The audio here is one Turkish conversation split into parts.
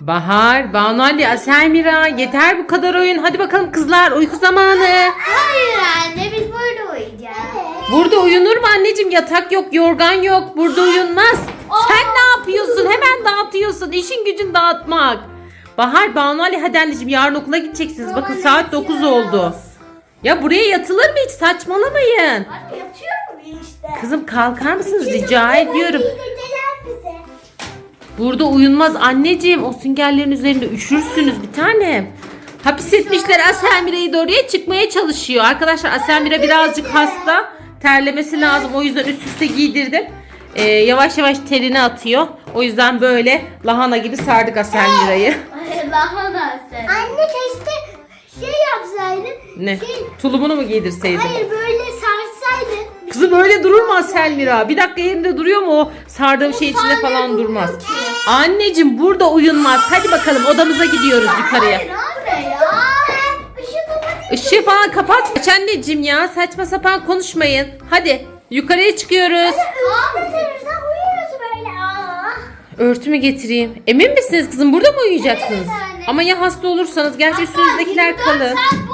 Bahar, Banu Ali, Aselmira yeter bu kadar oyun. Hadi bakalım kızlar uyku zamanı. Hayır anne biz burada uyuyacağız. Burada uyunur mu anneciğim? Yatak yok, yorgan yok. Burada uyunmaz. Sen ne yapıyorsun? Hemen dağıtıyorsun. İşin gücün dağıtmak. Bahar, Banu Ali hadi anneciğim yarın okula gideceksiniz. Bakın Tamam, saat 9 oldu. Ya buraya yatılır mı hiç? Saçmalamayın. Anne yatıyorum işte. Kızım kalkar mısınız? Rica ediyorum. Bize. Burada uyunmaz anneciğim. O süngerlerin üzerinde üşürsünüz bir tanem. Hapis etmişler Aselmira'yı da oraya çıkmaya çalışıyor. Arkadaşlar Aselmira birazcık hasta. Terlemesi lazım. O yüzden üst üste giydirdim. Ee, yavaş yavaş terini atıyor. O yüzden böyle lahana gibi sardık Aselmira'yı. Ay, Lahana sen. Anne keşke şey yapsaydın. Ne? Şey, Tulumunu mu giydirseydin? hayır böyle. Kızım öyle durur mu Aselmira? Bir dakika yerinde duruyor mu o sardığım şey içinde saniye falan durmuyor durmaz. ki. Anneciğim burada uyunmaz. Hadi bakalım odamıza gidiyoruz yukarıya. Hayır anne ya. Işığı kapatayım. Işığı falan kapat. Aç anneciğim ya saçma sapan konuşmayın. Hadi yukarıya çıkıyoruz. Ahmet sen uyuyorsun böyle. Aa. Örtümü getireyim. Emin misiniz kızım burada mı uyuyacaksınız? Evet anne. Ama ya hasta olursanız gerçi üstünüzdekiler 24 kalın. saat.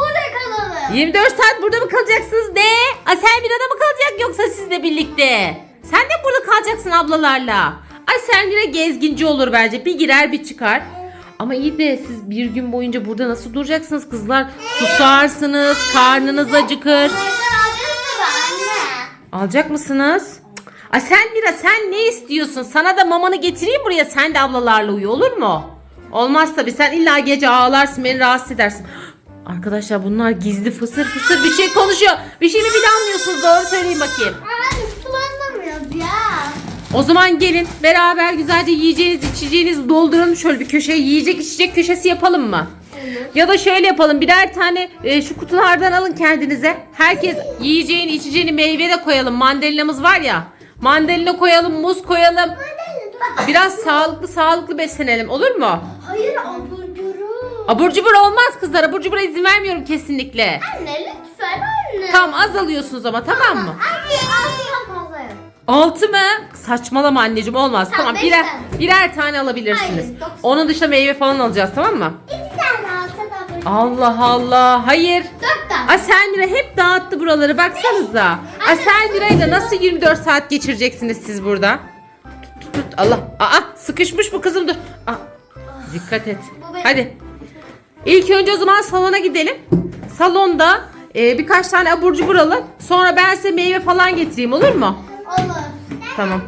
24 saat burada mı kalacaksınız? Ne? Asel Mira'da mı kalacak yoksa sizle birlikte? Sen de burada kalacaksın ablalarla. Asel Mira gezginci olur bence. Bir girer bir çıkar. Ama iyi de siz bir gün boyunca burada nasıl duracaksınız kızlar? Susarsınız, karnınız acıkır. Alacak mısınız? Asel Mira sen ne istiyorsun? Sana da mamanı getireyim buraya. Sen de ablalarla uyu olur mu? Olmaz tabii. Sen illa gece ağlarsın beni rahatsız edersin. Arkadaşlar bunlar gizli fısır fısır bir şey konuşuyor. Bir şey mi planlıyorsunuz? Doğru söyleyin bakayım. Ay sulanamıyoruz ya. O zaman gelin beraber güzelce yiyeceğiniz içeceğinizi dolduralım şöyle bir köşeye yiyecek içecek köşesi yapalım mı? Ya da şöyle yapalım birer tane e, şu kutulardan alın kendinize. Herkes yiyeceğini içeceğini meyve de koyalım. Mandalinamız var ya. Mandalina koyalım, muz koyalım. Biraz sağlıklı sağlıklı beslenelim olur mu? Hayır cubur. Abur cubur olmaz kızlar. Abur cubura izin vermiyorum kesinlikle. Anne lütfen anne. Tamam az alıyorsunuz ama tamam mı? Anne altıdan fazla yok. Altı mı? Saçmalama anneciğim olmaz. Tamam, Tamam beş birer, tane. birer tane alabilirsiniz. Hayır, dokuz. Onun dışında meyve falan alacağız tamam mı? İki tane altıdan fazla. Allah Allah. Hayır. Dört tane. Aselmira hep dağıttı buraları baksanıza. Aselmira'yı da nasıl 24 saat geçireceksiniz siz burada? Tut tut tut. Allah. Aa sıkışmış bu kızım dur. Aa, dikkat et. Bu benim. Hadi. İlk önce o zaman salona gidelim. Salonda e, birkaç tane abur cubur alın. Sonra ben size meyve falan getireyim olur mu? Olur. Tamam.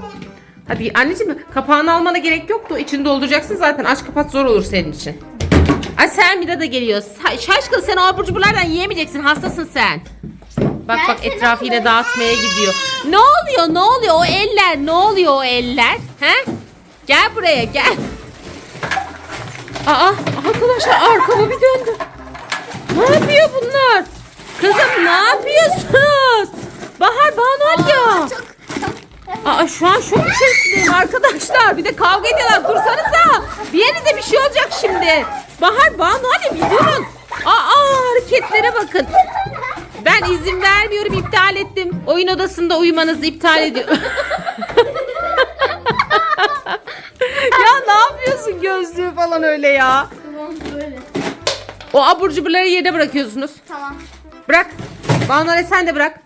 Hadi anneciğim kapağını almana gerek yoktu. İçini dolduracaksın zaten. Aç kapat zor olur senin için. Ay Selmira da geliyor. Şaşkın sen o abur cuburlardan yiyemeyeceksin. Hastasın sen. Bak bak etrafı yine dağıtmaya gidiyor. Ne oluyor ne oluyor o eller ne oluyor o eller? He? Gel buraya gel. Aa arkadaşlar arkamı bir döndü. Ne yapıyor bunlar? Kızım ne yapıyorsunuz? Bahar Banu. Çok Aa şu an şok içerisindeyim arkadaşlar. Bir de kavga ediyorlar. Dursanıza. Bir yerinize bir şey olacak şimdi. Bahar Banu hadi bir durun. Aa hareketlere bakın. Ben izin vermiyorum iptal ettim. Oyun odasında uyumanızı iptal ediyorum. ya ne yapıyorsun gözlüğü falan öyle ya. Tamam böyle. O abur cuburları yerine bırakıyorsunuz. Tamam. Bırak. Banu Ali sen de bırak.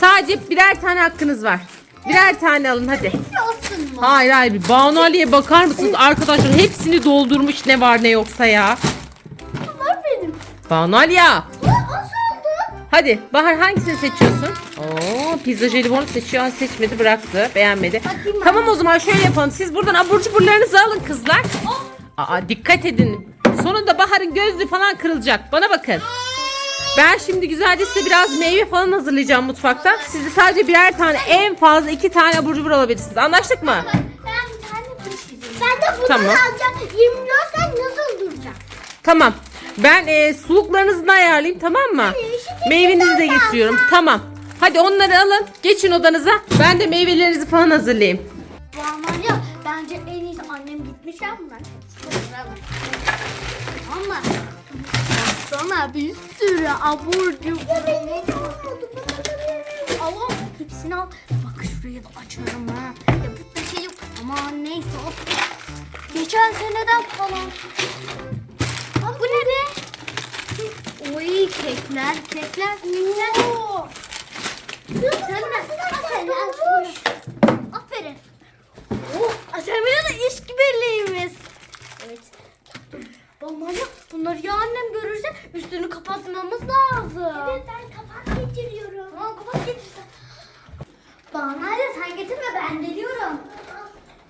Sadece birer tane hakkınız var. Birer tane alın hadi. Olsun mu? Hayır hayır. bir Banu Ali'ye bakar mısınız? Arkadaşlar hepsini doldurmuş ne var ne yoksa ya. Bunlar benim. Banu Ali ya. Hadi Bahar hangisini seçiyorsun? Oo pizza jelibonu seçiyor. Seçmedi bıraktı. Beğenmedi. Bakayım ben. Tamam o zaman şöyle yapalım. Siz buradan abur cuburlarınızı alın kızlar. Oh. Aa dikkat edin. Sonunda Bahar'ın gözlüğü falan kırılacak. Bana bakın. Ben şimdi güzelce size biraz meyve falan hazırlayacağım mutfakta. Siz de sadece birer tane en fazla iki tane abur cubur alabilirsiniz. Anlaştık mı? Ben bir tane kuş gideyim. Ben de bunu Tamam. alacağım. 24 saat nasıl duracak? Tamam. Ben e, suluklarınızı da ayarlayayım tamam mı? şimdi Meyvenizi de getiriyorum. Tamam. Hadi onları alın. Geçin odanıza. Ben de meyvelerinizi falan hazırlayayım. Vallahi ya bence en iyisi annem gitmiş ya bunlar. Ama sana bir sürü abur cubur. Ama hepsini al. Bak şuraya da açarım ha. Ya bu da şey yok. Ama neyse. Geç geçen seneden falan. Aa, bu ne be? Oy kekler, kekler, kekler. Sen de, sen de Aferin. Oh, Asemine de iş birliğimiz. Evet. Baba bunları ya annem görürse üstünü kapatmamız lazım. Evet ben kapat getiriyorum. Tamam kapat getirsen. Bana ya sen getirme ben geliyorum.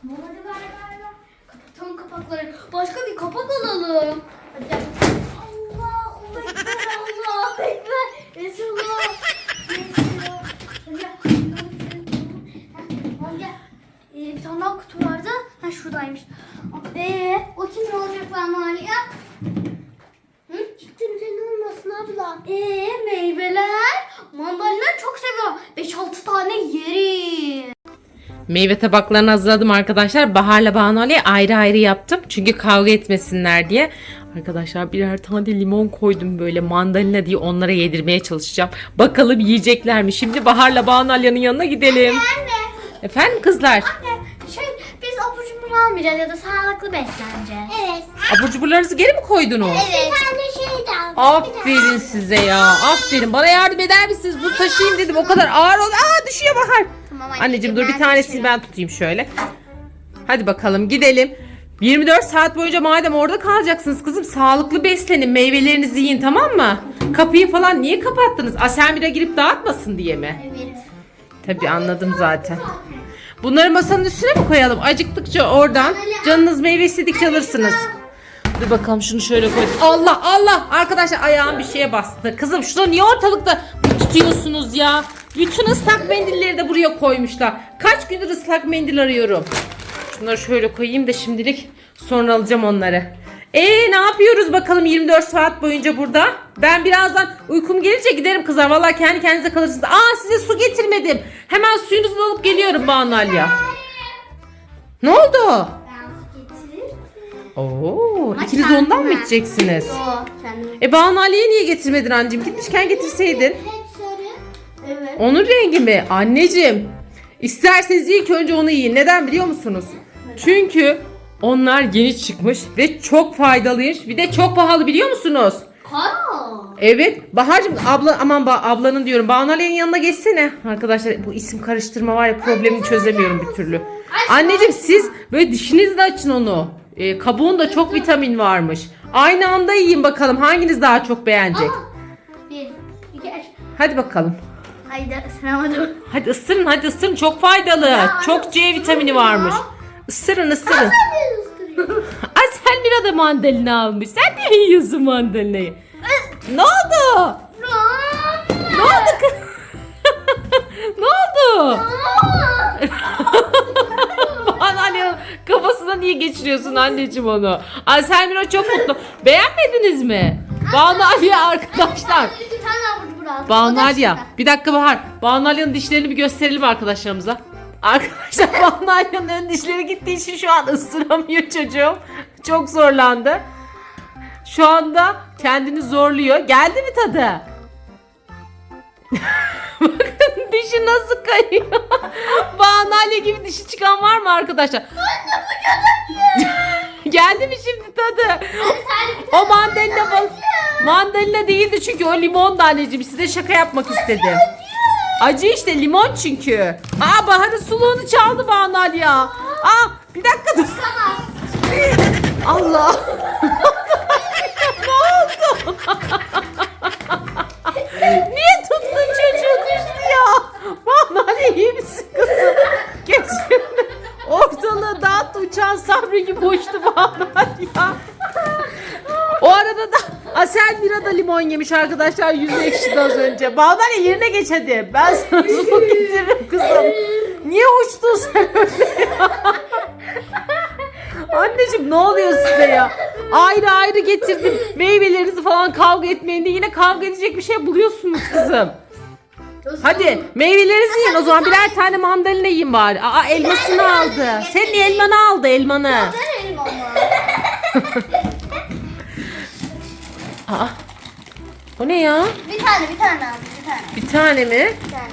Hadi ver ver ver. Kapatalım kapakları. Başka bir kapak alalım. Hadi gel. Allahu Ekber Allahu Ekber. Resulullah. Resulullah. Hadi gel. Hadi gel. Ee, bir tane daha kutu vardı. Ha şuradaymış. Ee, o kim olacak bana ya? Hı? Gittim senin olmasın abla. Ee, meyveler. Mandalina çok seviyorum. 5-6 tane yerim. Meyve tabaklarını hazırladım arkadaşlar. Bahar'la Banu Ali'ye ayrı ayrı yaptım. Çünkü kavga etmesinler diye. Arkadaşlar birer tane de limon koydum böyle mandalina diye onlara yedirmeye çalışacağım. Bakalım yiyecekler mi? Şimdi Bahar'la Banu Ali'nin yanına gidelim. Anne. Efendim kızlar? Anne almayacağız ya da sağlıklı besleneceğiz. Evet. Abur cuburlarınızı geri mi koydunuz? Evet. Bir tane şey de Aferin size ya. Aferin. Bana yardım eder misiniz? Bunu taşıyayım dedim. O kadar ağır oldu. Aa düşüyor Bahar. Tamam Anneciğim dur bir tanesini ben tutayım şöyle. Hadi bakalım gidelim. 24 saat boyunca madem orada kalacaksınız kızım sağlıklı beslenin meyvelerinizi yiyin tamam mı? Kapıyı falan niye kapattınız? Asemire girip dağıtmasın diye mi? Evet. Tabii anladım zaten. Bunları masanın üstüne mi koyalım? Acıktıkça oradan canınız meyve istedikçe alırsınız. Dur bakalım şunu şöyle koy. Allah Allah arkadaşlar ayağım bir şeye bastı. Kızım şunu niye ortalıkta tutuyorsunuz ya? Bütün ıslak mendilleri de buraya koymuşlar. Kaç gündür ıslak mendil arıyorum. Şunları şöyle koyayım da şimdilik sonra alacağım onları. Ee ne yapıyoruz bakalım 24 saat boyunca burada? Ben birazdan uykum gelince giderim kızlar. Vallahi kendi kendinize kalırsınız. Aa size su getirmedim. Hemen suyunuzu alıp geliyorum Banu Alya. Ne oldu? Oo, Ama ikiniz ondan mı içeceksiniz? Yo kendim. E Banu Ali'ye niye getirmedin anneciğim? Gitmişken getirseydin. Evet. Onun rengi mi? Anneciğim. İsterseniz ilk önce onu yiyin. Neden biliyor musunuz? Çünkü onlar yeni çıkmış ve çok faydalıymış. Bir de çok pahalı biliyor musunuz? Kara. Evet. Bahar'cığım abla aman ba, ablanın diyorum. Banu Ali'nin yanına geçsene. Arkadaşlar bu isim karıştırma var ya problemini çözemiyorum bir türlü. Anneciğim siz böyle dişinizle açın onu. Ee, kabuğunda çok vitamin varmış. Aynı anda yiyin bakalım hanginiz daha çok beğenecek. Bir, iki, üç. Hadi bakalım. Haydi ısıramadım. Hadi ısırın hadi ısırın çok faydalı. çok C vitamini varmış. Isırın ısırın. Ay Selmira da mandalina almış. Sen de mi yiyorsun mandalinayı? ne oldu? Ne oldu kız? ne oldu? Anneanne kafasına niye geçiriyorsun anneciğim onu? Ay Selmira çok mutlu. Beğenmediniz mi? Banu Aliye arkadaşlar. Bir şurada. Bir dakika Bahar. Banu Aliye'nin dişlerini bir gösterelim arkadaşlarımıza. Arkadaşlar Banu Aliye'nin ön dişleri gittiği için şu an ısıramıyor çocuğum. Çok zorlandı. Şu anda kendini zorluyor. Geldi mi tadı? Bakın dişi nasıl kayıyor. Banu Aliye gibi dişi çıkan var mı arkadaşlar? Geldi mi şimdi tadı? O mandalina bal mandalina değildi çünkü o limon da anneciğim. Size şaka yapmak istedim. Acı işte limon çünkü. Aa Bahar'ın suluğunu çaldı Banu Ali ya. Aa bir dakika dur. Allah. ne oldu? Niye tuttun çocuğu düştü ya? Banu Ali iyi misin kızım? Geç şimdi. Ortalığı dağıttı uçan Sabri gibi uçtu Banu Ali ya. O arada da Asel Mira da limon yemiş arkadaşlar yüzü ekşidi az önce. Bağdane yerine geç hadi. Ben sana su getiririm kızım. Niye uçtun sen öyle ya? Anneciğim ne oluyor size ya? Ayrı ayrı getirdim. Meyvelerinizi falan kavga etmeyin diye yine kavga edecek bir şey buluyorsunuz kızım. Hadi meyvelerinizi yiyin o zaman birer tane mandalina yiyin bari. Aa elmasını aldı. Senin elmanı aldı elmanı. Verelim Aa, o ne ya? Bir tane bir tane aldım bir tane. Bir tane mi? Bir tane.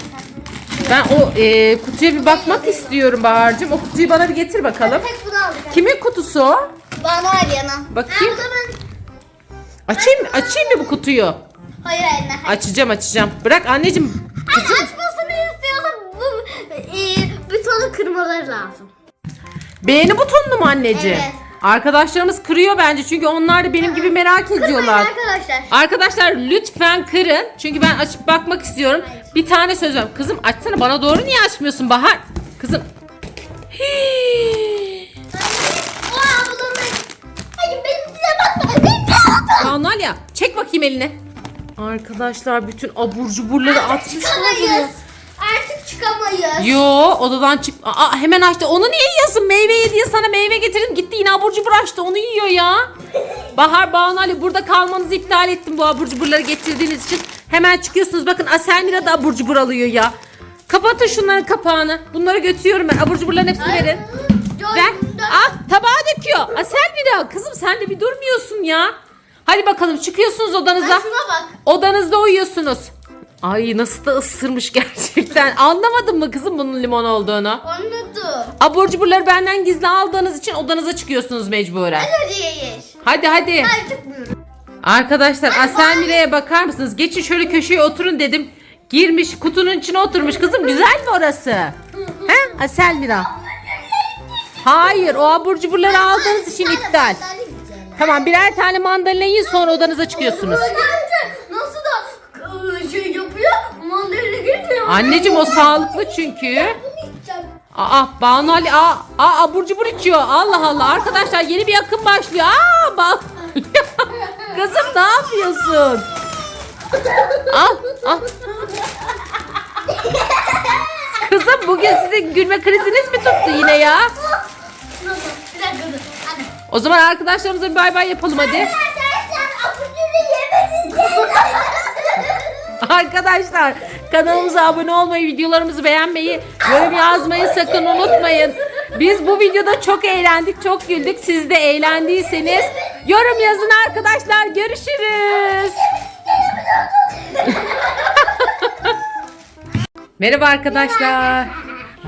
Ben o e, kutuya bir bakmak istiyorum Bahar'cığım. O kutuyu bana bir getir bakalım. Tek bunu alacağım. Kimin kutusu o? Bana Arya'na. Bakayım. Ha, ben. Açayım mı? Açayım mı bu kutuyu? Hayır anne. Hayır. Açacağım açacağım. Bırak anneciğim. Anne açmasını istiyorsan bu e, butonu kırmaları lazım. Beğeni butonunu mu anneciğim? Evet. Arkadaşlarımız kırıyor bence çünkü onlar da benim gibi merak ediyorlar. arkadaşlar. Arkadaşlar lütfen kırın. Çünkü ben açıp bakmak istiyorum. Hayır. Bir tane söz var. Kızım açsana bana doğru niye açmıyorsun Bahar? Kızım. Hii. Hayır benim bakma. Bize Kanalya çek bakayım elini. Arkadaşlar bütün abur cuburları atmışlar. buraya. Çıkamayız. Artık çıkamayız. Yo odadan çık. Aa, hemen açtı. Onu niye yiyorsun? Meyve ye diye sana meyve getirdim. Gitti yine abur cubur açtı. Onu yiyor ya. Bahar Banu Ali burada kalmanızı iptal ettim bu abur cuburları getirdiğiniz için. Hemen çıkıyorsunuz. Bakın Aselmira da abur cubur alıyor ya. Kapatın şunların kapağını. Bunları götürüyorum ben. Abur cuburların hepsini verin. Ver. Ah tabağa döküyor. Aselmira kızım sen de bir durmuyorsun ya. Hadi bakalım çıkıyorsunuz odanıza. Şuna bak. Odanızda uyuyorsunuz. Ay nasıl da ısırmış gerçekten. Anlamadın mı kızım bunun limon olduğunu? Anladım. Abur cuburları benden gizli aldığınız için odanıza çıkıyorsunuz mecburen. Hadi yeş. Hadi hadi. Çıkmıyorum. Arkadaşlar Aselmire'ye bakar mısınız? Geçin şöyle köşeye oturun dedim. Girmiş kutunun içine oturmuş. Kızım güzel mi orası? He Aselmira? Hayır o abur cuburları aldığınız için iptal. Tamam birer tane mandalina yiyin sonra odanıza çıkıyorsunuz. Nasıl da yapıyor? Mandalina getiriyor. Anneciğim o sağlıklı çünkü. Bunu içeceğim. Aa Banu Ali aa, aa abur cubur içiyor. Allah Allah arkadaşlar yeni bir akım başlıyor. Aa bak. Kızım ne yapıyorsun? Al al. Kızım bugün sizin gülme kriziniz mi tuttu yine ya? Nasıl? Bir dakika dur. Hadi. O zaman arkadaşlarımıza bir bay bay yapalım hadi. Arkadaşlar kanalımıza abone olmayı, videolarımızı beğenmeyi, yorum yazmayı sakın unutmayın. Biz bu videoda çok eğlendik, çok güldük. Siz de eğlendiyseniz yorum yazın arkadaşlar. Görüşürüz. Merhaba arkadaşlar.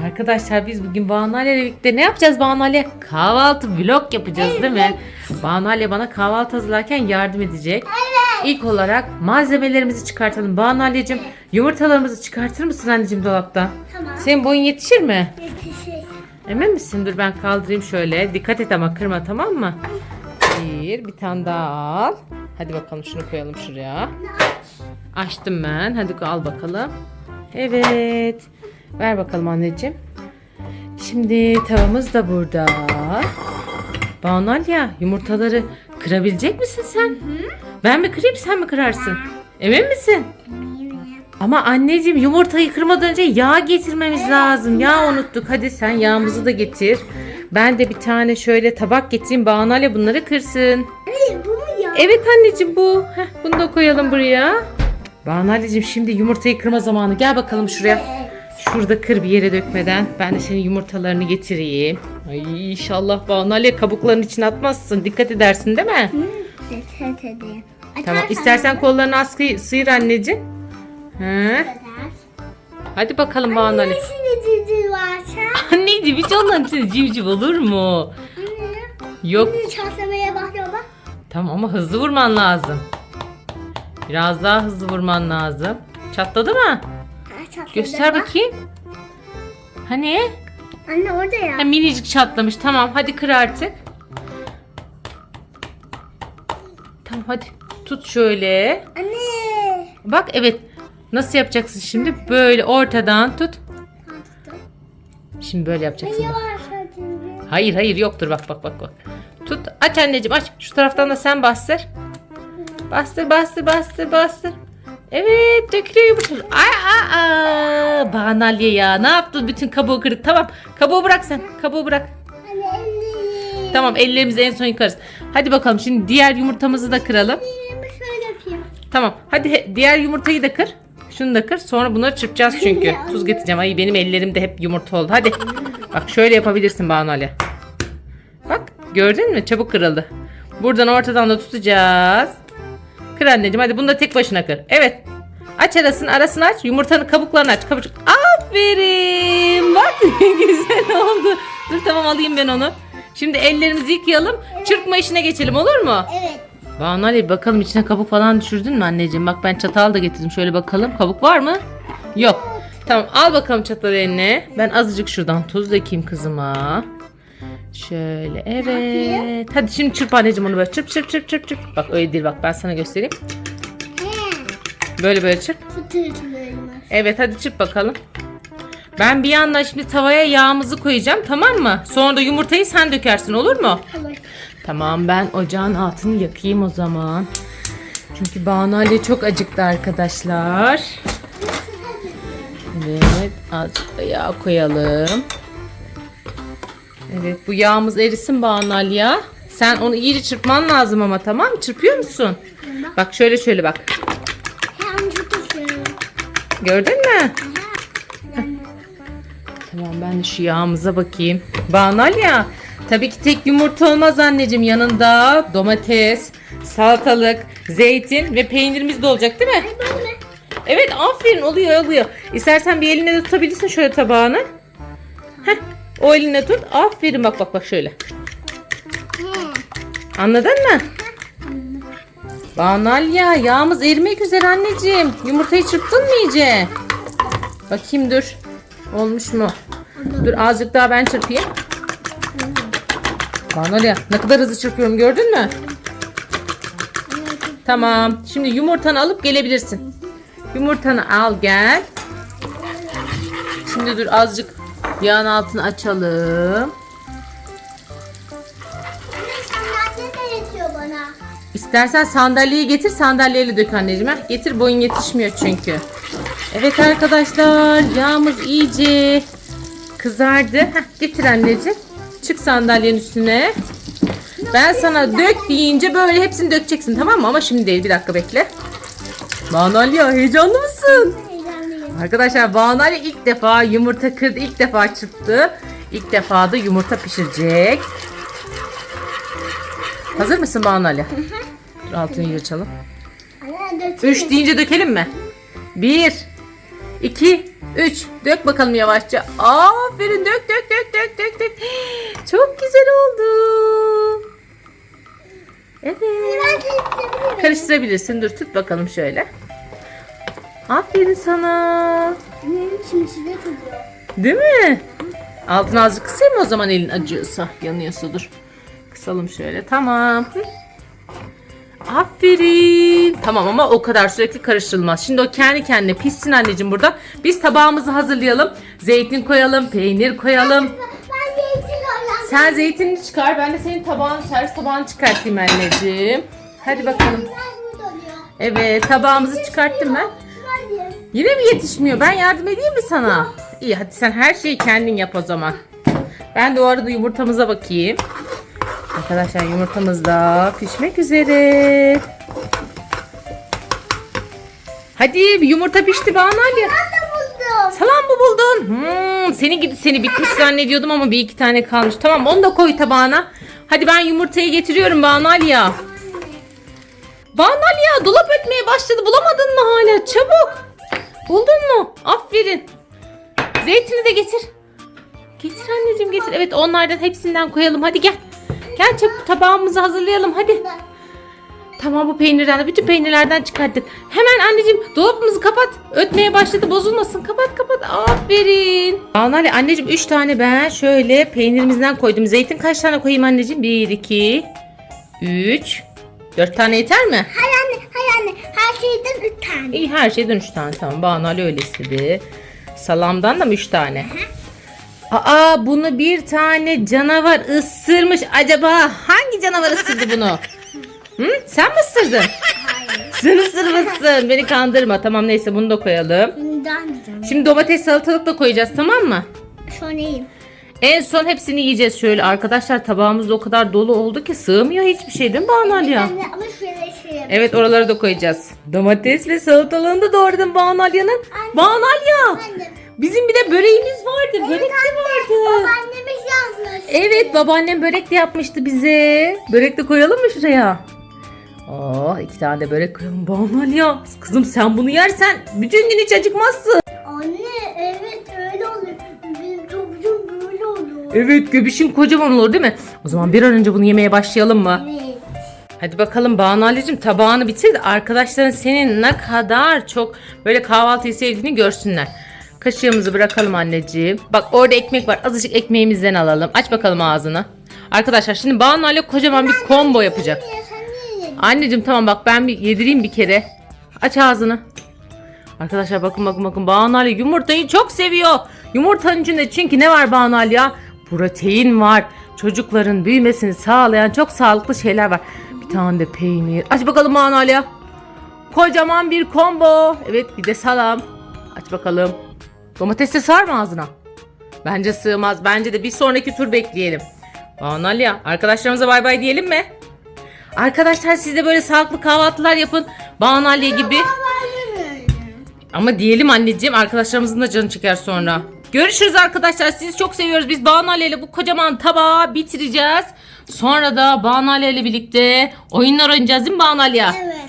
Arkadaşlar biz bugün Banu Ali ile birlikte ne yapacağız Banu Ali? Kahvaltı vlog yapacağız değil mi? Banu Ali bana kahvaltı hazırlarken yardım edecek. İlk olarak malzemelerimizi çıkartalım. Banu Ali'cim yumurtalarımızı çıkartır mısın anneciğim dolaptan? Tamam. Senin boyun yetişir mi? Yetişir. Emin misin? Dur ben kaldırayım şöyle. Dikkat et ama kırma tamam mı? Bir, bir tane daha al. Hadi bakalım şunu koyalım şuraya. Açtım ben. Hadi al bakalım. Evet. Ver bakalım anneciğim. Şimdi tavamız da burada. Banu ya yumurtaları kırabilecek misin sen? Ben mi kırayım sen mi kırarsın? Emin misin? Ama anneciğim yumurtayı kırmadan önce yağ getirmemiz lazım. Yağ unuttuk. Hadi sen yağımızı da getir. Ben de bir tane şöyle tabak getireyim. Banu Ali bunları kırsın. Hayır bu mu ya? Evet anneciğim bu. Heh, bunu da koyalım buraya. Banu Ali'cim şimdi yumurtayı kırma zamanı. Gel bakalım şuraya. Şurada kır bir yere dökmeden. Ben de senin yumurtalarını getireyim. Ay inşallah Banu Ali kabukların içine atmazsın. Dikkat edersin değil mi? Dikkat edeyim. Tamam. İstersen kollarını askı sıyır anneciğim. He. Hadi bakalım Banu Ali. İçinde civciv varsa. Anneciğim hiç onların içinde civciv olur mu? Yok. Çatlamaya başlıyor bak. Tamam ama hızlı vurman lazım. Biraz daha hızlı vurman lazım. Çatladı mı? Göster bakayım. Hani? Anne orada ya. Ha, minicik çatlamış. Tamam hadi kır artık. Tamam hadi. Tut şöyle. Anne. Bak evet. Nasıl yapacaksın şimdi? Böyle ortadan tut. Şimdi böyle yapacaksın. bak. Hayır hayır yoktur bak bak bak bak. Tut aç anneciğim aç. Şu taraftan da sen bastır. Bastır bastır bastır bastır. Evet dökülüyor yumurtalar. Ay aa, aa. Banalya ya ne yaptın bütün kabuğu kırık. Tamam kabuğu bırak sen kabuğu bırak. Tamam ellerimizi en son yıkarız. Hadi bakalım şimdi diğer yumurtamızı da kıralım. Elimi şöyle yapayım. Tamam hadi he- diğer yumurtayı da kır. Şunu da kır sonra bunları çırpacağız çünkü. Tuz getireceğim. Ay benim ellerimde hep yumurta oldu. Hadi. Bak şöyle yapabilirsin Banu Ali. Bak gördün mü? Çabuk kırıldı. Buradan ortadan da tutacağız. Kır anneciğim hadi bunu da tek başına kır. Evet. Aç arasını arasını aç. Yumurtanın kabuklarını aç. Kabuk. Aferin. Bak ne güzel oldu. Dur tamam alayım ben onu. Şimdi ellerimizi yıkayalım. Çırpma işine geçelim olur mu? Evet. Banu Ali bakalım içine kabuk falan düşürdün mü anneciğim? Bak ben çatal da getirdim. Şöyle bakalım. Kabuk var mı? Yok. Tamam al bakalım çatal eline. Ben azıcık şuradan tuz dökeyim kızıma. Şöyle evet. Hadi şimdi çırp anneciğim onu böyle çırp çırp çırp çırp çırp. Bak öyle değil bak ben sana göstereyim. Böyle böyle çırp. Evet hadi çırp bakalım. Ben bir yandan şimdi tavaya yağımızı koyacağım tamam mı? Sonra da yumurtayı sen dökersin olur mu? Tamam. Tamam ben ocağın altını yakayım o zaman. Çünkü Banu Ali çok acıktı arkadaşlar. Evet azıcık da yağ koyalım. Evet bu yağımız erisin Banu Ali ya. Sen onu iyice çırpman lazım ama tamam mı? Çırpıyor musun? Bak şöyle şöyle bak. Gördün mü? Tamam ben de şu yağımıza bakayım. Banal ya. Tabii ki tek yumurta olmaz anneciğim. Yanında domates, salatalık, zeytin ve peynirimiz de olacak değil mi? Evet aferin oluyor oluyor. İstersen bir eline de tutabilirsin şöyle tabağını. Heh, o eline tut. Aferin bak bak bak şöyle. Anladın mı? Banal ya yağımız erimek üzere anneciğim. Yumurtayı çırptın mı iyice? Bakayım dur. Olmuş mu? Dur azıcık daha ben çırpayım. Banal ya ne kadar hızlı çırpıyorum gördün mü? Tamam. Şimdi yumurtanı alıp gelebilirsin. Yumurtanı al gel. Şimdi dur azıcık yağın altını açalım. İstersen sandalyeyi getir sandalyeyle dök anneciğim. Heh, getir boyun yetişmiyor çünkü. Evet arkadaşlar yağımız iyice kızardı. Heh, getir anneciğim. Çık sandalyenin üstüne. Ben sana dök deyince böyle hepsini dökeceksin tamam mı? Ama şimdi değil bir dakika bekle. Banalya heyecanlı mısın? Arkadaşlar Banalya ilk defa yumurta kırdı. ilk defa çırptı. İlk defa da yumurta pişirecek. Hazır mısın? Dur altını yırçalım. Üç deyince dökelim mi? Bir, iki, üç. Dök bakalım yavaşça. Aferin dök dök dök dök dök dök. Çok güzel oldu. Evet. Karıştırabilirsin. Dur tut bakalım şöyle. Aferin sana. Benim tutuyor. Değil mi? Altını azıcık kısayım mı o zaman elin acıyorsa, yanıyorsa dur. Kısalım şöyle. Tamam. Aferin. Tamam ama o kadar sürekli karıştırılmaz. Şimdi o kendi kendine pişsin anneciğim burada. Biz tabağımızı hazırlayalım. Zeytin koyalım, peynir koyalım. Ben de içine oynayayım. Sen zeytinini çıkar. Ben de senin tabağını, servis tabağını çıkartayım anneciğim. Hadi bakalım. Evet tabağımızı çıkarttım ben. Yine mi yetişmiyor? Ben yardım edeyim mi sana? İyi hadi sen her şeyi kendin yap o zaman. Ben de o arada yumurtamıza bakayım. Arkadaşlar yumurtamız da pişmek üzere. Hadi yumurta pişti Banu Ali. Salam mı buldun? Hmm, seni gidi seni bitmiş zannediyordum ama bir iki tane kalmış. Tamam onu da koy tabağına. Hadi ben yumurtayı getiriyorum Banu Ali ya. Banu Ali ya dolap ötmeye başladı. Bulamadın mı hala? Çabuk. Buldun mu? Aferin. Zeytini de getir. Getir anneciğim getir. Evet onlardan hepsinden koyalım. Hadi gel. Gel çabuk tabağımızı hazırlayalım. Hadi. Tamam bu peynirden de bütün peynirlerden çıkarttık. Hemen anneciğim dolabımızı kapat. Ötmeye başladı bozulmasın. Kapat kapat. Aferin. Anneanne anneciğim 3 tane ben şöyle peynirimizden koydum. Zeytin kaç tane koyayım anneciğim? 1, 2, 3, 4 tane yeter mi? Hay anne, hay anne. Her şeyden üç tane. İyi her şeyden 3 tane tamam. Banu Ali öyle istedi. Salamdan da mı 3 tane? Aa bunu bir tane canavar ısırmış. Acaba hangi canavar ısırdı bunu? Hı? Sen mi ısırdın? Hayır. Sen ısırmışsın. Beni kandırma. Tamam neyse bunu da koyalım. Bundan. Şimdi domates salatalık da koyacağız tamam mı? Sonra yiyeyim. En son hepsini yiyeceğiz şöyle. Arkadaşlar tabağımız o kadar dolu oldu ki sığmıyor hiçbir şey değil mi Banu Ali ya? Ben de ama şöyle şey. Evet oraları da koyacağız. Domates ve salatalığını da doğradın Banu. Annem. Bizim bir de böreğimiz vardı. Börek de vardı. Babaannemiz yazmış. Evet babaannem börek de yapmıştı bize. Börek de koyalım mı şuraya? Oh iki tane de börek koyalım. Banu. Kızım sen bunu yersen bütün gün hiç acıkmazsın. Evet göbüşün kocaman olur değil mi? O zaman bir an önce bunu yemeye başlayalım mı? Evet. Hadi bakalım Banu Ali'cim tabağını bitir de arkadaşların senin ne kadar çok böyle kahvaltıyı sevdiğini görsünler. Kaşığımızı bırakalım anneciğim. Bak orada ekmek var. Azıcık ekmeğimizden alalım. Aç bakalım ağzını. Arkadaşlar şimdi Banu Ali kocaman bir combo yapacak. Anneciğim tamam bak ben bir yedireyim bir kere. Aç ağzını. Arkadaşlar bakın bakın bakın Banu Ali yumurtayı çok seviyor. Yumurtanın içinde çünkü ne var Banu Ali ya? Protein var. Çocukların büyümesini sağlayan çok sağlıklı şeyler var. Bir tane de peynir. Aç bakalım Banu Ali ya. Kocaman bir combo. Evet bir de salam. Aç bakalım. Domates de sığar mı ağzına? Bence sığmaz. Bence de bir sonraki tur bekleyelim. Banu Ali ya arkadaşlarımıza bay bay diyelim mi? Arkadaşlar siz de böyle sağlıklı kahvaltılar yapın. Banu Ali gibi. Ama diyelim anneciğim arkadaşlarımızın da canı çeker sonra. Görüşürüz arkadaşlar. Sizi çok seviyoruz. Biz Banu ile bu kocaman tabağı bitireceğiz. Sonra da Banu ile birlikte oyunlar oynayacağız değil mi Banu? Evet.